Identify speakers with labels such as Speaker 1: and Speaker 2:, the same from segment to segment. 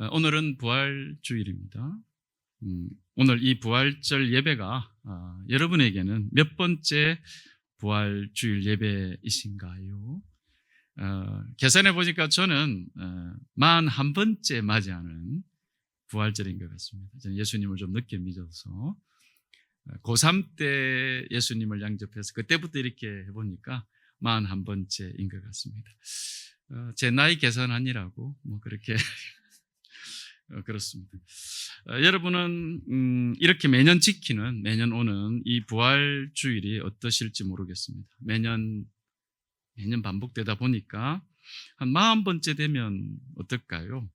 Speaker 1: 어, 오늘은 부활주일입니다. 음, 오늘 이 부활절 예배가 아, 여러분에게는 몇 번째 부활주일 예배이신가요? 어, 계산해 보니까 저는 어, 만한 번째 맞이하는 부활절인 것 같습니다. 저는 예수님을 좀 늦게 믿어서 어, 고3 때 예수님을 양접해서 그때부터 이렇게 해보니까 만 한 번째인 것 같습니다. 어, 제 나이 계산 아니라고 뭐 그렇게 어, 그렇습니다. 어, 여러분은 음, 이렇게 매년 지키는 매년 오는 이 부활 주일이 어떠실지 모르겠습니다. 매년 매년 반복되다 보니까 한 마흔 번째 되면 어떨까요?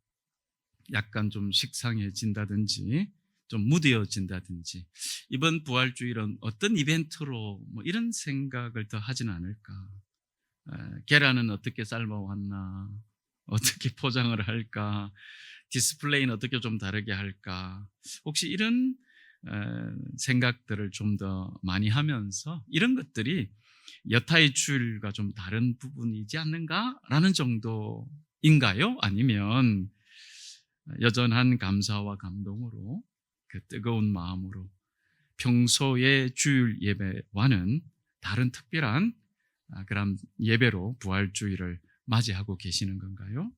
Speaker 1: 약간 좀 식상해진다든지 좀 무뎌진다든지 이번 부활 주일은 어떤 이벤트로 뭐 이런 생각을 더 하지는 않을까? 에, 계란은 어떻게 삶아왔나? 어떻게 포장을 할까? 디스플레이는 어떻게 좀 다르게 할까? 혹시 이런 에, 생각들을 좀 더 많이 하면서 이런 것들이 여타의 주일과 좀 다른 부분이지 않는가라는 정도인가요? 아니면 여전한 감사와 감동으로 그 뜨거운 마음으로 평소의 주일 예배와는 다른 특별한 아, 그런 예배로 부활주일을 맞이하고 계시는 건가요?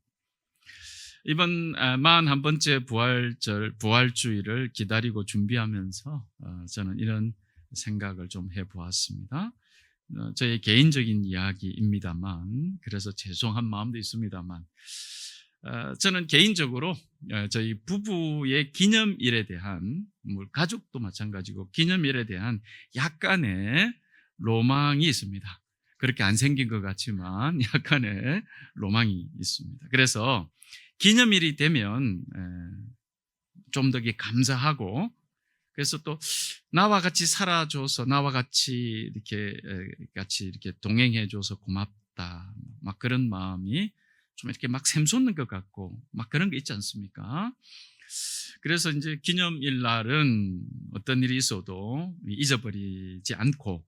Speaker 1: 이번 아, 만한 번째 부활절 부활주일을 기다리고 준비하면서 어, 저는 이런 생각을 좀 해보았습니다. 어, 저의 개인적인 이야기입니다만 그래서 죄송한 마음도 있습니다만 어, 저는 개인적으로 어, 저희 부부의 기념일에 대한 뭐 가족도 마찬가지고 기념일에 대한 약간의 로망이 있습니다. 그렇게 안 생긴 것 같지만 약간의 로망이 있습니다. 그래서 기념일이 되면 좀 더 감사하고 그래서 또 나와 같이 살아줘서 나와 같이 이렇게 에, 같이 이렇게 동행해줘서 고맙다 막 그런 마음이 좀 이렇게 막 샘솟는 것 같고 막 그런 게 있지 않습니까? 그래서 이제 기념일 날은 어떤 일이 있어도 잊어버리지 않고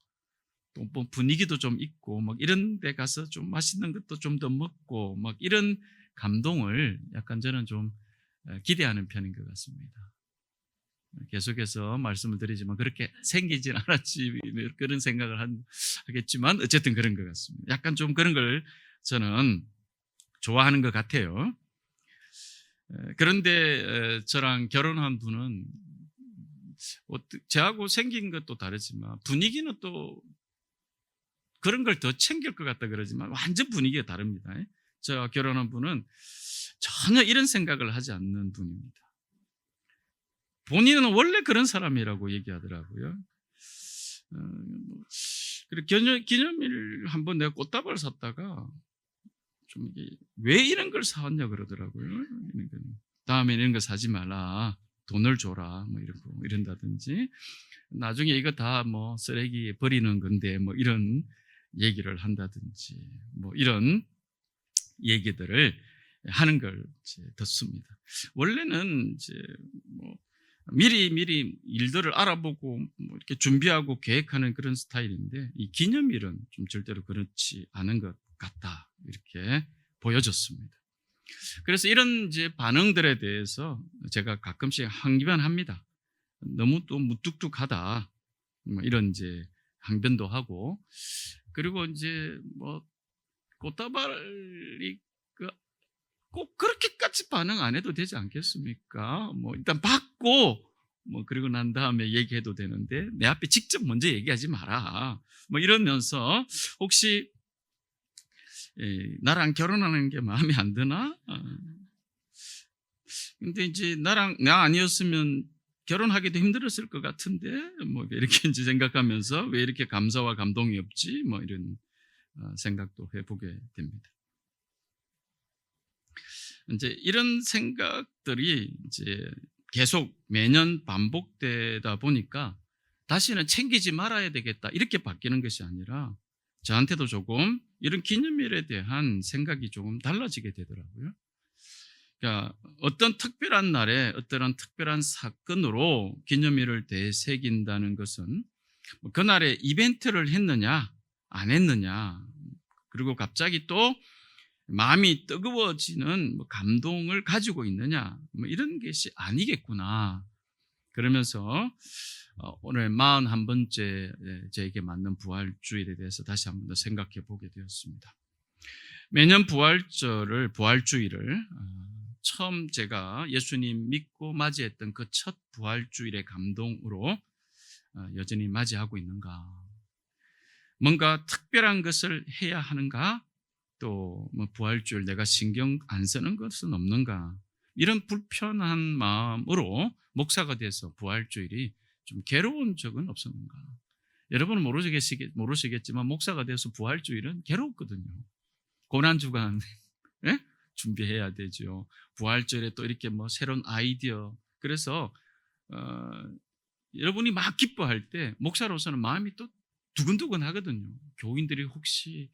Speaker 1: 또 뭐 분위기도 좀 있고 막 이런 데 가서 좀 맛있는 것도 좀 더 먹고 막 이런 감동을 약간 저는 좀 기대하는 편인 것 같습니다. 계속해서 말씀을 드리지만 그렇게 생기진 않았지 그런 생각을 한, 하겠지만 어쨌든 그런 것 같습니다. 약간 좀 그런 걸 저는 좋아하는 것 같아요. 그런데 저랑 결혼한 분은 저하고 생긴 것도 다르지만 분위기는 또 그런 걸 더 챙길 것 같다 그러지만 완전 분위기가 다릅니다. 저와 결혼한 분은 전혀 이런 생각을 하지 않는 분입니다. 본인은 원래 그런 사람이라고 얘기하더라고요. 어, 뭐, 그리고 기념, 기념일 한번 내가 꽃다발 샀다가 좀 이게 왜 이런 걸 사왔냐 그러더라고요. 다음에 이런 거 사지 말라. 돈을 줘라. 뭐 이러고 이런다든지 나중에 이거 다 뭐 쓰레기에 버리는 건데 뭐 이런 얘기를 한다든지 뭐 이런 얘기들을 하는 걸 듣습니다. 원래는 이제 뭐 미리 미리 일들을 알아보고 뭐 이렇게 준비하고 계획하는 그런 스타일인데 이 기념일은 좀 절대로 그렇지 않은 것 같다 이렇게 보여졌습니다. 그래서 이런 이제 반응들에 대해서 제가 가끔씩 항변 합니다. 너무 또 무뚝뚝하다 뭐 이런 이제 항변도 하고 그리고 이제 뭐 꽃다발이 꼭 그렇게까지 반응 안 해도 되지 않겠습니까? 뭐 일단 받고 뭐 그리고 난 다음에 얘기해도 되는데 내 앞에 직접 먼저 얘기하지 마라. 뭐 이러면서 혹시 예, 나랑 결혼하는 게 마음에 안 드나? 어. 근데 이제 나랑 나 아니었으면 결혼하기도 힘들었을 것 같은데 뭐 이렇게 이제 생각하면서 왜 이렇게 감사와 감동이 없지? 뭐 이런 어, 생각도 해보게 됩니다. 이제 이런 생각들이 이제 계속 매년 반복되다 보니까 다시는 챙기지 말아야 되겠다 이렇게 바뀌는 것이 아니라 저한테도 조금 이런 기념일에 대한 생각이 조금 달라지게 되더라고요. 그러니까 어떤 특별한 날에 어떤 특별한 사건으로 기념일을 되새긴다는 것은 뭐 그날에 이벤트를 했느냐 안 했느냐 그리고 갑자기 또 마음이 뜨거워지는 뭐 감동을 가지고 있느냐 뭐 이런 것이 아니겠구나 그러면서 어, 오늘 41번째 저에게 맞는 부활주일에 대해서 다시 한번 더 생각해 보게 되었습니다. 매년 부활절을 부활주일을 어, 처음 제가 예수님 믿고 맞이했던 그 첫 부활주일의 감동으로 어, 여전히 맞이하고 있는가? 뭔가 특별한 것을 해야 하는가? 또 뭐 부활주일 내가 신경 안 쓰는 것은 없는가? 이런 불편한 마음으로 목사가 돼서 부활주일이 좀 괴로운 적은 없었는가? 여러분은 모르시겠, 모르시겠지만 목사가 돼서 부활주일은 괴롭거든요. 고난주간 예? 준비해야 되죠. 부활절에 또 이렇게 뭐 새로운 아이디어. 그래서 어, 여러분이 막 기뻐할 때 목사로서는 마음이 또 두근두근 하거든요. 교인들이 혹시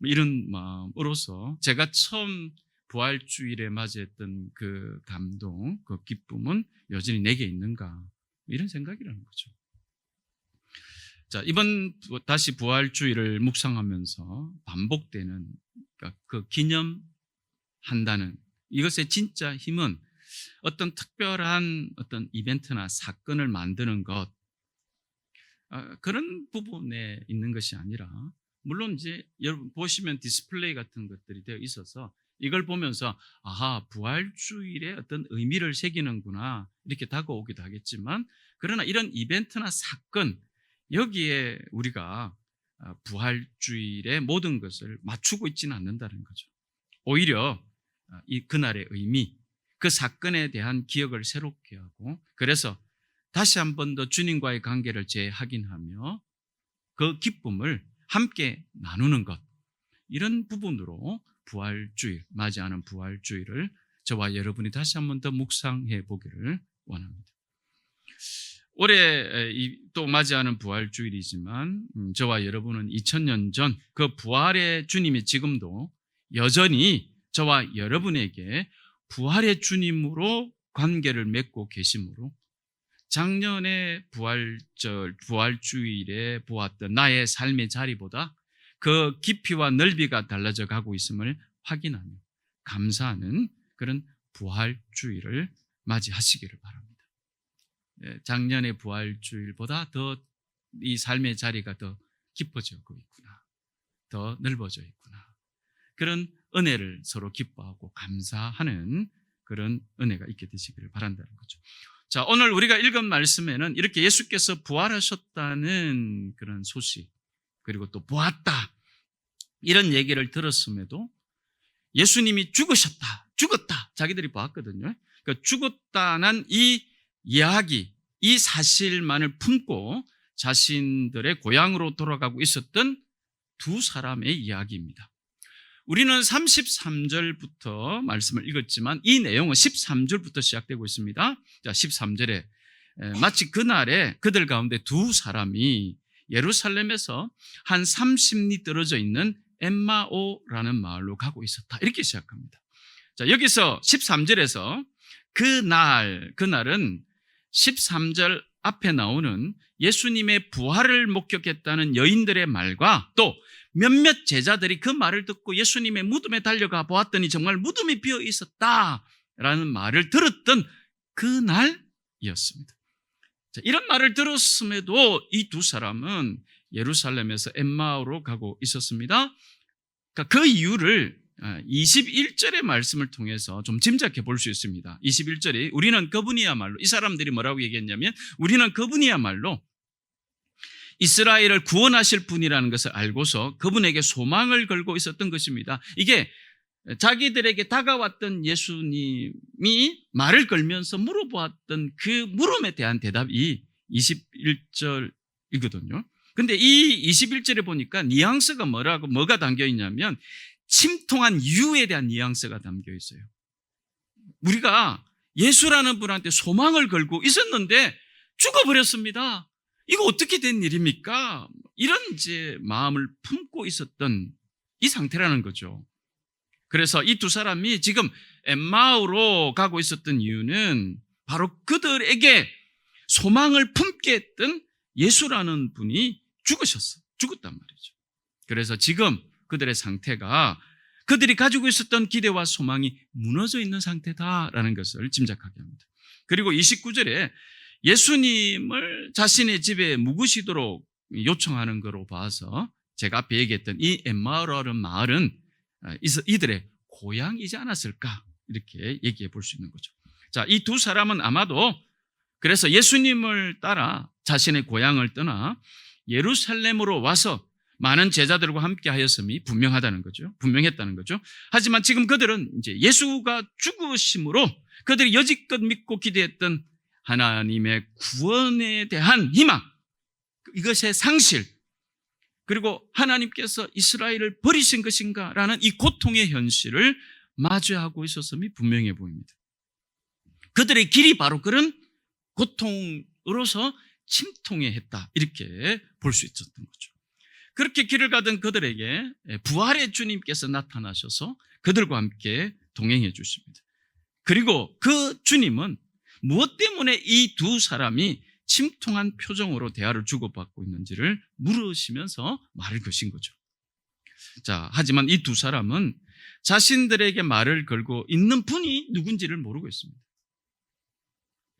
Speaker 1: 뭐 이런 마음으로서 제가 처음 부활주일에 맞이했던 그 감동, 그 기쁨은 여전히 내게 있는가 이런 생각이라는 거죠. 자 이번 다시 부활주일을 묵상하면서 반복되는 그러니까 그 기념한다는 이것의 진짜 힘은 어떤 특별한 어떤 이벤트나 사건을 만드는 것 아, 그런 부분에 있는 것이 아니라 물론 이제 여러분 보시면 디스플레이 같은 것들이 되어 있어서 이걸 보면서 아하 부활주일에 어떤 의미를 새기는구나 이렇게 다가오기도 하겠지만 그러나 이런 이벤트나 사건 여기에 우리가 아, 부활주일의 모든 것을 맞추고 있지는 않는다는 거죠. 오히려 아, 이 그날의 의미, 그 사건에 대한 기억을 새롭게 하고 그래서 다시 한 번 더 주님과의 관계를 재확인하며 그 기쁨을 함께 나누는 것 이런 부분으로 부활주일 맞이하는 부활주일을 저와 여러분이 다시 한 번 더 묵상해 보기를 원합니다. 올해 또 맞이하는 부활주일이지만 음, 저와 여러분은 2000년 전 그 부활의 주님이 지금도 여전히 저와 여러분에게 부활의 주님으로 관계를 맺고 계시므로 작년에 부활절, 부활주일에 보았던 나의 삶의 자리보다 그 깊이와 넓이가 달라져 가고 있음을 확인하며 감사하는 그런 부활주일을 맞이하시기를 바랍니다. 예, 작년의 부활주일보다 더 이 삶의 자리가 더 깊어지고 있구나. 더 넓어져 있구나. 그런 은혜를 서로 기뻐하고 감사하는 그런 은혜가 있게 되시기를 바란다는 거죠. 자, 오늘 우리가 읽은 말씀에는 이렇게 예수께서 부활하셨다는 그런 소식, 그리고 또 보았다. 이런 얘기를 들었음에도 예수님이 죽으셨다, 죽었다. 자기들이 보았거든요. 그러니까 죽었다는 이 이야기, 이 사실만을 품고 자신들의 고향으로 돌아가고 있었던 두 사람의 이야기입니다. 우리는 33절부터 말씀을 읽었지만 이 내용은 13절부터 시작되고 있습니다. 자, 13절에 마치 그날에 그들 가운데 두 사람이 예루살렘에서 한 30리 떨어져 있는 엠마오라는 마을로 가고 있었다. 이렇게 시작합니다. 자, 여기서 13절에서 그날, 그날은 13절 앞에 나오는 예수님의 부활을 목격했다는 여인들의 말과 또 몇몇 제자들이 그 말을 듣고 예수님의 무덤에 달려가 보았더니 정말 무덤이 비어 있었다라는 말을 들었던 그날이었습니다. 자, 이런 말을 들었음에도 이 두 사람은 예루살렘에서 엠마오로 가고 있었습니다. 그러니까 그 이유를 21절의 아, 말씀을 통해서 좀 짐작해 볼 수 있습니다. 21절이 우리는 그분이야말로 이 사람들이 뭐라고 얘기했냐면 우리는 그분이야말로 이스라엘을 구원하실 분이라는 것을 알고서 그분에게 소망을 걸고 있었던 것입니다. 이게 자기들에게 다가왔던 예수님이 말을 걸면서 물어보았던 그 물음에 대한 대답이 21절이거든요. 근데 이 21절에 보니까 뉘앙스가 뭐라고 뭐가 담겨 있냐면 침통한 이유에 대한 뉘앙스가 담겨 있어요. 우리가 예수라는 분한테 소망을 걸고 있었는데 죽어버렸습니다. 이거 어떻게 된 일입니까? 이런 이제 마음을 품고 있었던 이 상태라는 거죠. 그래서 이 두 사람이 지금 엠마우로 가고 있었던 이유는 바로 그들에게 소망을 품게 했던 예수라는 분이 죽으셨어. 죽었단 말이죠. 그래서 지금 그들의 상태가 그들이 가지고 있었던 기대와 소망이 무너져 있는 상태다라는 것을 짐작하게 합니다. 그리고 29절에 예수님을 자신의 집에 묵으시도록 요청하는 거로 봐서 제가 앞에 얘기했던 이 엠마우라는 마을은 아, 이스- 이들의 고향이지 않았을까 이렇게 얘기해 볼 수 있는 거죠. 자, 이 두 사람은 아마도 그래서 예수님을 따라 자신의 고향을 떠나 예루살렘으로 와서 많은 제자들과 함께 하였음이 분명하다는 거죠. 분명했다는 거죠. 하지만 지금 그들은 이제 예수가 죽으심으로 그들이 여지껏 믿고 기대했던 하나님의 구원에 대한 희망, 이것의 상실, 그리고 하나님께서 이스라엘을 버리신 것인가라는 이 고통의 현실을 마주하고 있었음이 분명해 보입니다. 그들의 길이 바로 그런 고통으로서 침통해 했다. 이렇게 볼 수 있었던 거죠. 그렇게 길을 가던 그들에게 부활의 주님께서 나타나셔서 그들과 함께 동행해 주십니다. 그리고 그 주님은 무엇 때문에 이 두 사람이 침통한 표정으로 대화를 주고받고 있는지를 물으시면서 말을 거신 거죠. 자, 하지만 이 두 사람은 자신들에게 말을 걸고 있는 분이 누군지를 모르고 있습니다.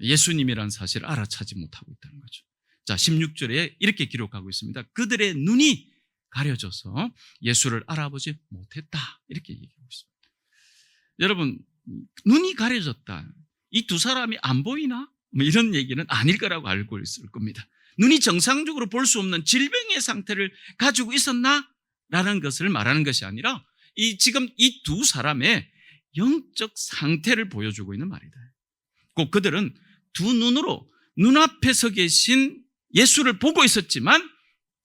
Speaker 1: 예수님이란 사실을 알아차지 못하고 있다는 거죠. 자, 16절에 이렇게 기록하고 있습니다. 그들의 눈이 가려져서 예수를 알아보지 못했다. 이렇게 얘기하고 있습니다. 여러분, 눈이 가려졌다. 이 두 사람이 안 보이나? 뭐 이런 얘기는 아닐 거라고 알고 있을 겁니다. 눈이 정상적으로 볼 수 없는 질병의 상태를 가지고 있었나? 라는 것을 말하는 것이 아니라 이 지금 이 두 사람의 영적 상태를 보여주고 있는 말이다. 꼭 그들은 두 눈으로 눈앞에 서 계신 예수를 보고 있었지만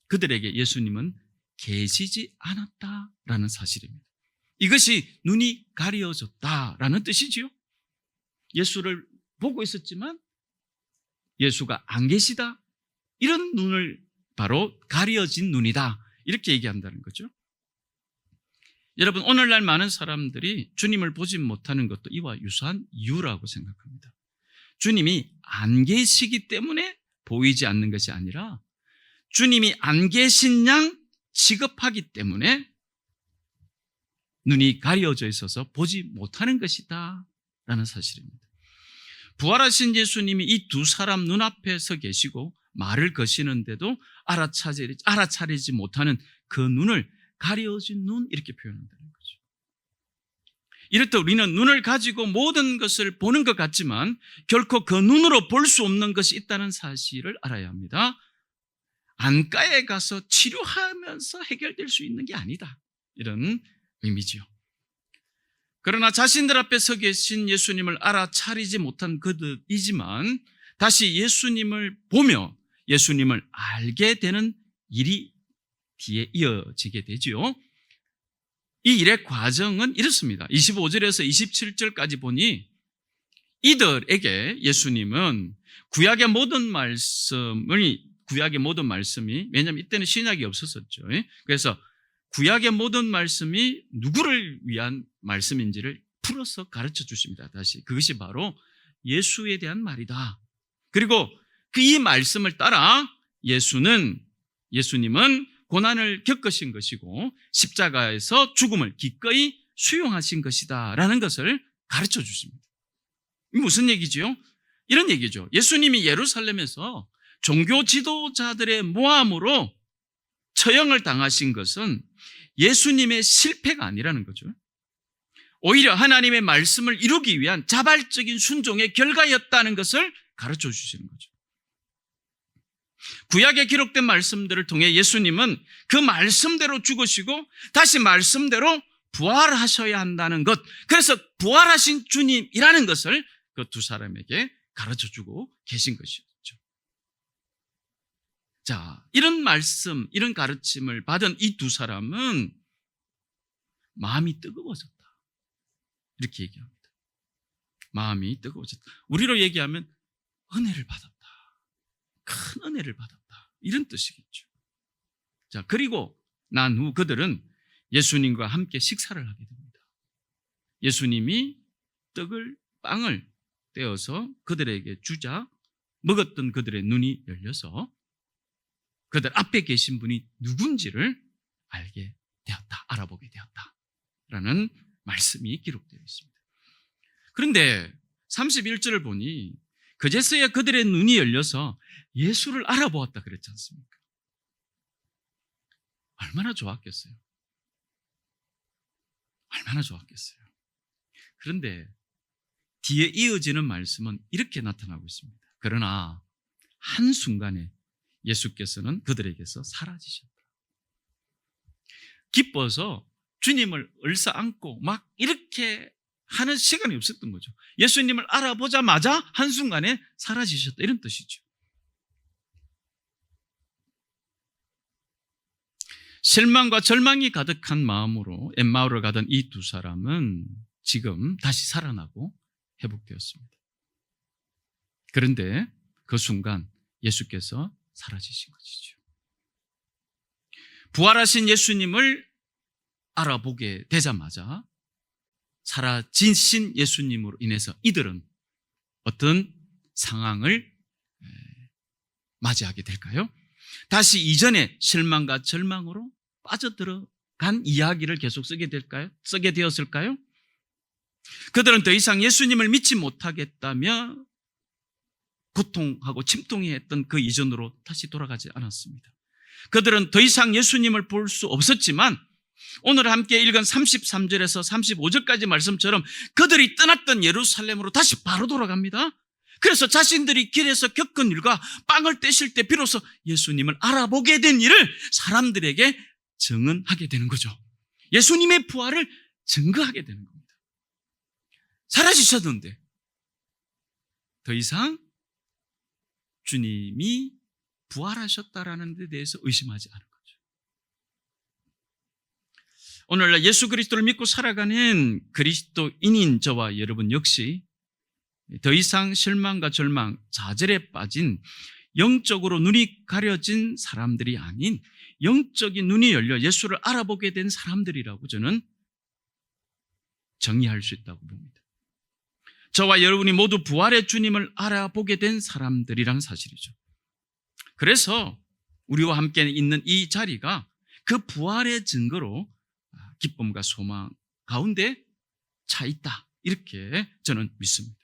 Speaker 1: 그들에게 예수님은 계시지 않았다라는 사실입니다. 이것이 눈이 가려졌다라는 뜻이지요. 예수를 보고 있었지만 예수가 안 계시다. 이런 눈을 바로 가려진 눈이다. 이렇게 얘기한다는 거죠. 여러분, 오늘날 많은 사람들이 주님을 보지 못하는 것도 이와 유사한 이유라고 생각합니다. 주님이 안 계시기 때문에 보이지 않는 것이 아니라 주님이 안 계신 양 취급하기 때문에 눈이 가려져 있어서 보지 못하는 것이다. 라는 사실입니다. 부활하신 예수님이 이 두 사람 눈앞에 서 계시고 말을 거시는데도 알아차리지, 알아차리지 못하는 그 눈을 가려진 눈 이렇게 표현한다는 거죠. 이렇듯 우리는 눈을 가지고 모든 것을 보는 것 같지만 결코 그 눈으로 볼 수 없는 것이 있다는 사실을 알아야 합니다. 안가에 가서 치료하면서 해결될 수 있는 게 아니다. 이런 의미지요. 그러나 자신들 앞에 서 계신 예수님을 알아차리지 못한 그들이지만 다시 예수님을 보며 예수님을 알게 되는 일이 뒤에 이어지게 되지요. 이 일의 과정은 이렇습니다. 25절에서 27절까지 보니 이들에게 예수님은 구약의 모든 말씀을 구약의 모든 말씀이 왜냐하면 이때는 신약이 없었었죠. 그래서 구약의 모든 말씀이 누구를 위한 말씀인지를 풀어서 가르쳐 주십니다. 다시 그것이 바로 예수에 대한 말이다. 그리고 그 이 말씀을 따라 예수는 예수님은 고난을 겪으신 것이고 십자가에서 죽음을 기꺼이 수용하신 것이다라는 것을 가르쳐 주십니다. 이 무슨 얘기지요? 이런 얘기죠. 예수님이 예루살렘에서 종교 지도자들의 모함으로 처형을 당하신 것은 예수님의 실패가 아니라는 거죠. 오히려 하나님의 말씀을 이루기 위한 자발적인 순종의 결과였다는 것을 가르쳐 주시는 거죠. 구약에 기록된 말씀들을 통해 예수님은 그 말씀대로 죽으시고 다시 말씀대로 부활하셔야 한다는 것. 그래서 부활하신 주님이라는 것을 그 두 사람에게 가르쳐 주고 계신 것이었죠. 자, 이런 말씀, 이런 가르침을 받은 이 두 사람은 마음이 뜨거워졌다. 이렇게 얘기합니다. 마음이 뜨거워졌다. 우리로 얘기하면 은혜를 받았다. 큰 은혜를 받았다. 이런 뜻이겠죠. 자, 그리고 난 후 그들은 예수님과 함께 식사를 하게 됩니다. 예수님이 떡을, 빵을 떼어서 그들에게 주자 먹었던 그들의 눈이 열려서 그들 앞에 계신 분이 누군지를 알게 되었다. 알아보게 되었다. 라는 말씀이 기록되어 있습니다. 그런데 31절을 보니 그제서야 그들의 눈이 열려서 예수를 알아보았다 그랬지 않습니까? 얼마나 좋았겠어요. 얼마나 좋았겠어요. 그런데 뒤에 이어지는 말씀은 이렇게 나타나고 있습니다. 그러나 한순간에 예수께서는 그들에게서 사라지셨다. 기뻐서 주님을 얼싸 안고 막 이렇게 하는 시간이 없었던 거죠. 예수님을 알아보자마자 한순간에 사라지셨다. 이런 뜻이죠. 실망과 절망이 가득한 마음으로 엠마오를 가던 이 두 사람은 지금 다시 살아나고 회복되었습니다. 그런데 그 순간 예수께서 사라지신 것이죠. 부활하신 예수님을 알아보게 되자마자 사라지신 예수님으로 인해서 이들은 어떤 상황을 맞이하게 될까요? 다시 이전의 실망과 절망으로 빠져들어간 이야기를 계속 쓰게 될까요? 쓰게 되었을까요? 그들은 더 이상 예수님을 믿지 못하겠다며 고통하고 침통해했던 그 이전으로 다시 돌아가지 않았습니다. 그들은 더 이상 예수님을 볼 수 없었지만 오늘 함께 읽은 33절에서 35절까지 말씀처럼 그들이 떠났던 예루살렘으로 다시 바로 돌아갑니다. 그래서 자신들이 길에서 겪은 일과 빵을 떼실 때 비로소 예수님을 알아보게 된 일을 사람들에게 증언하게 되는 거죠. 예수님의 부활을 증거하게 되는 겁니다. 사라지셨는데 더 이상 주님이 부활하셨다라는 데 대해서 의심하지 않은 거죠. 오늘날 예수 그리스도를 믿고 살아가는 그리스도인인 저와 여러분 역시 더 이상 실망과 절망, 좌절에 빠진 영적으로 눈이 가려진 사람들이 아닌 영적인 눈이 열려 예수를 알아보게 된 사람들이라고 저는 정의할 수 있다고 봅니다. 저와 여러분이 모두 부활의 주님을 알아보게 된 사람들이라는 사실이죠. 그래서 우리와 함께 있는 이 자리가 그 부활의 증거로 기쁨과 소망 가운데 차 있다. 이렇게 저는 믿습니다.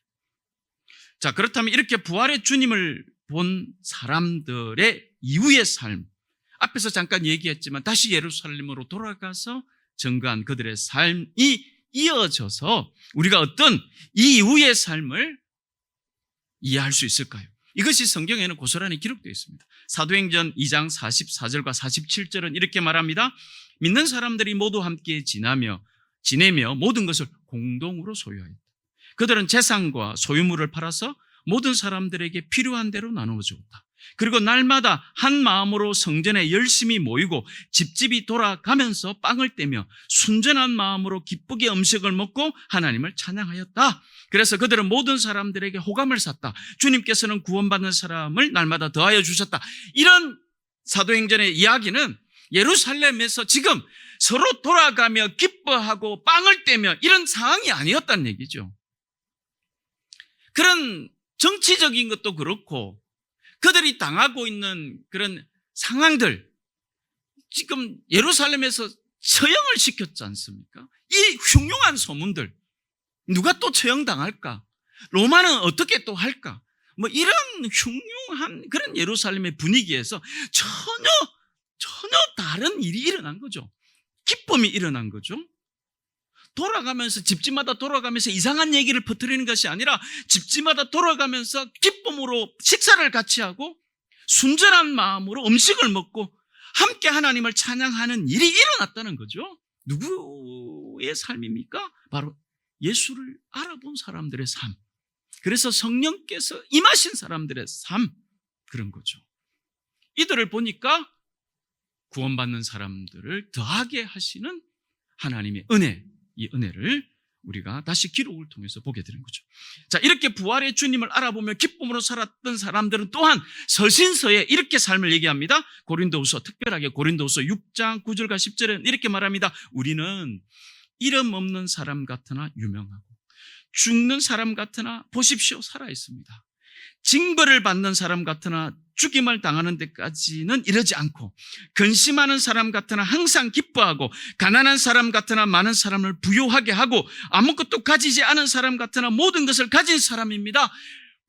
Speaker 1: 자, 그렇다면 이렇게 부활의 주님을 본 사람들의 이후의 삶, 앞에서 잠깐 얘기했지만 다시 예루살렘으로 돌아가서 증거한 그들의 삶이 이어져서 우리가 어떤 이 이후의 삶을 이해할 수 있을까요? 이것이 성경에는 고스란히 기록되어 있습니다. 사도행전 2장 44절과 47절은 이렇게 말합니다. 믿는 사람들이 모두 함께 지나며 지내며 모든 것을 공동으로 소유하였다. 그들은 재산과 소유물을 팔아서 모든 사람들에게 필요한 대로 나누어 주었다. 그리고 날마다 한 마음으로 성전에 열심히 모이고 집집이 돌아가면서 빵을 떼며 순전한 마음으로 기쁘게 음식을 먹고 하나님을 찬양하였다. 그래서 그들은 모든 사람들에게 호감을 샀다. 주님께서는 구원받는 사람을 날마다 더하여 주셨다. 이런 사도행전의 이야기는 예루살렘에서 지금 서로 돌아가며 기뻐하고 빵을 떼며 이런 상황이 아니었다는 얘기죠. 그런 정치적인 것도 그렇고 그들이 당하고 있는 그런 상황들 지금 예루살렘에서 처형을 시켰지 않습니까? 이 흉흉한 소문들 누가 또 처형당할까? 로마는 어떻게 또 할까? 뭐 이런 흉흉한 그런 예루살렘의 분위기에서 전혀 전혀 다른 일이 일어난 거죠. 기쁨이 일어난 거죠. 돌아가면서 집집마다 돌아가면서 이상한 얘기를 퍼뜨리는 것이 아니라 집집마다 돌아가면서 기쁨으로 식사를 같이 하고 순전한 마음으로 음식을 먹고 함께 하나님을 찬양하는 일이 일어났다는 거죠. 누구의 삶입니까? 바로 예수를 알아본 사람들의 삶. 그래서 성령께서 임하신 사람들의 삶. 그런 거죠. 이들을 보니까 구원받는 사람들을 더하게 하시는 하나님의 은혜, 이 은혜를 우리가 다시 기록을 통해서 보게 되는 거죠. 자, 이렇게 부활의 주님을 알아보며 기쁨으로 살았던 사람들은 또한 서신서에 이렇게 삶을 얘기합니다. 고린도후서, 특별하게 고린도후서 6장 9절과 10절은 이렇게 말합니다. 우리는 이름 없는 사람 같으나 유명하고 죽는 사람 같으나 보십시오 살아 있습니다. 징벌을 받는 사람 같으나 죽임을 당하는 데까지는 이르지 않고 근심하는 사람 같으나 항상 기뻐하고 가난한 사람 같으나 많은 사람을 부유하게 하고 아무것도 가지지 않은 사람 같으나 모든 것을 가진 사람입니다.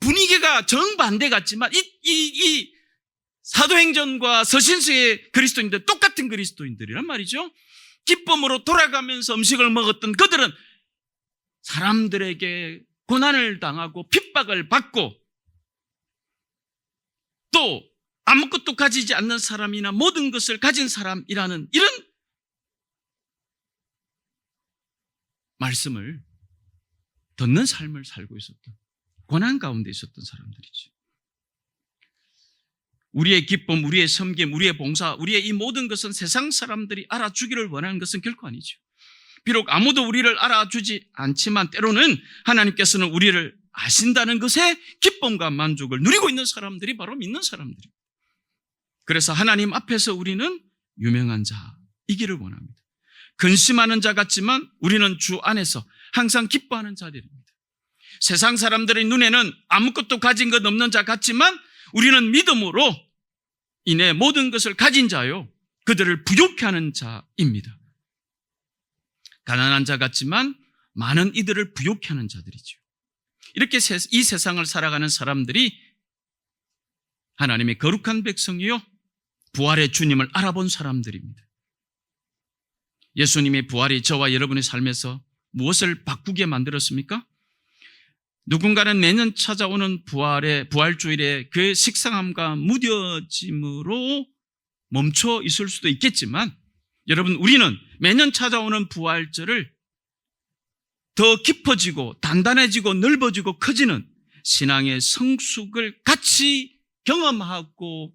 Speaker 1: 분위기가 정반대 같지만 이, 이, 이 사도행전과 서신서의 그리스도인들 똑같은 그리스도인들이란 말이죠. 기쁨으로 돌아가면서 음식을 먹었던 그들은 사람들에게 고난을 당하고 핍박을 받고 또 아무것도 가지지 않는 사람이나 모든 것을 가진 사람이라는 이런 말씀을 듣는 삶을 살고 있었던 고난 가운데 있었던 사람들이죠. 우리의 기쁨, 우리의 섬김, 우리의 봉사, 우리의 이 모든 것은 세상 사람들이 알아주기를 원하는 것은 결코 아니죠. 비록 아무도 우리를 알아주지 않지만 때로는 하나님께서는 우리를 아신다는 것에 기쁨과 만족을 누리고 있는 사람들이 바로 믿는 사람들입니다. 그래서 하나님 앞에서 우리는 유명한 자이기를 원합니다. 근심하는 자 같지만 우리는 주 안에서 항상 기뻐하는 자들입니다. 세상 사람들의 눈에는 아무것도 가진 것 없는 자 같지만 우리는 믿음으로 인해 모든 것을 가진 자요. 그들을 부족해 하는 자입니다. 가난한 자 같지만 많은 이들을 부욕해 하는 자들이죠. 이렇게 이 세상을 살아가는 사람들이 하나님의 거룩한 백성이요. 부활의 주님을 알아본 사람들입니다. 예수님의 부활이 저와 여러분의 삶에서 무엇을 바꾸게 만들었습니까? 누군가는 매년 찾아오는 부활의 부활 주일에 그 식상함과 무뎌짐으로 멈춰 있을 수도 있겠지만 여러분 우리는 매년 찾아오는 부활절을 더 깊어지고 단단해지고 넓어지고 커지는 신앙의 성숙을 같이 경험하고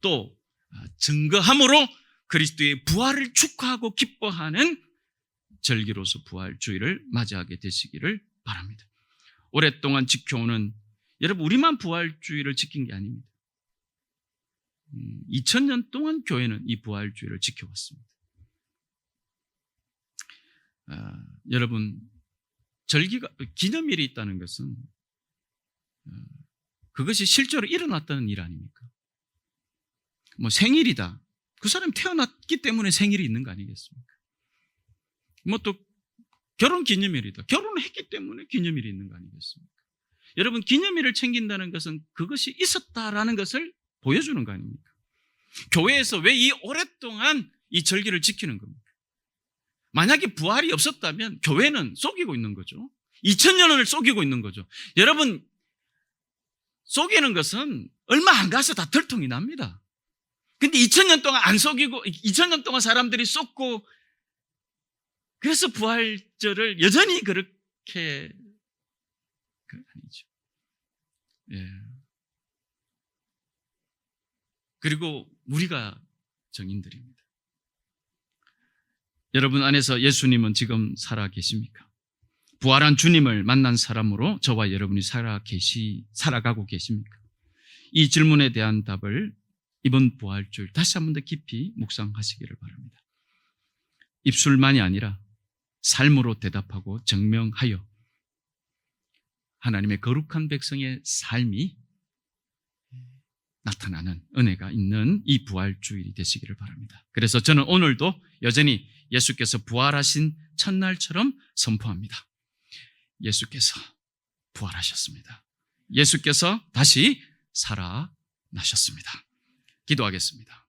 Speaker 1: 또 증거함으로 그리스도의 부활을 축하하고 기뻐하는 절기로서 부활주의를 맞이하게 되시기를 바랍니다. 오랫동안 지켜오는 여러분 우리만 부활주의를 지킨 게 아닙니다. 2000년 동안 교회는 이 부활주의를 지켜왔습니다. 아, 여러분 절기가 기념일이 있다는 것은 어, 그것이 실제로 일어났다는 일 아닙니까? 뭐 생일이다. 그 사람이 태어났기 때문에 생일이 있는 거 아니겠습니까? 뭐 또 결혼 기념일이다. 결혼을 했기 때문에 기념일이 있는 거 아니겠습니까? 여러분 기념일을 챙긴다는 것은 그것이 있었다라는 것을 보여주는 거 아닙니까? 교회에서 왜 이 오랫동안 이 절기를 지키는 겁니까? 만약에 부활이 없었다면 교회는 속이고 있는 거죠. 2000년을 속이고 있는 거죠. 여러분, 속이는 것은 얼마 안 가서 다 들통이 납니다. 근데 2000년 동안 안 속이고, 2000년 동안 사람들이 속고, 그래서 부활절을 여전히 그렇게, 그 아니죠. 예. 그리고 우리가 정인들입니다. 여러분 안에서 예수님은 지금 살아 계십니까? 부활한 주님을 만난 사람으로 저와 여러분이 살아 계시, 살아가고 계십니까? 이 질문에 대한 답을 이번 부활줄 다시 한 번 더 깊이 묵상하시기를 바랍니다. 입술만이 아니라 삶으로 대답하고 증명하여 하나님의 거룩한 백성의 삶이 나타나는 은혜가 있는 이 부활 주일이 되시기를 바랍니다. 그래서 저는 오늘도 여전히 예수께서 부활하신 첫날처럼 선포합니다. 예수께서 부활하셨습니다. 예수께서 다시 살아나셨습니다. 기도하겠습니다.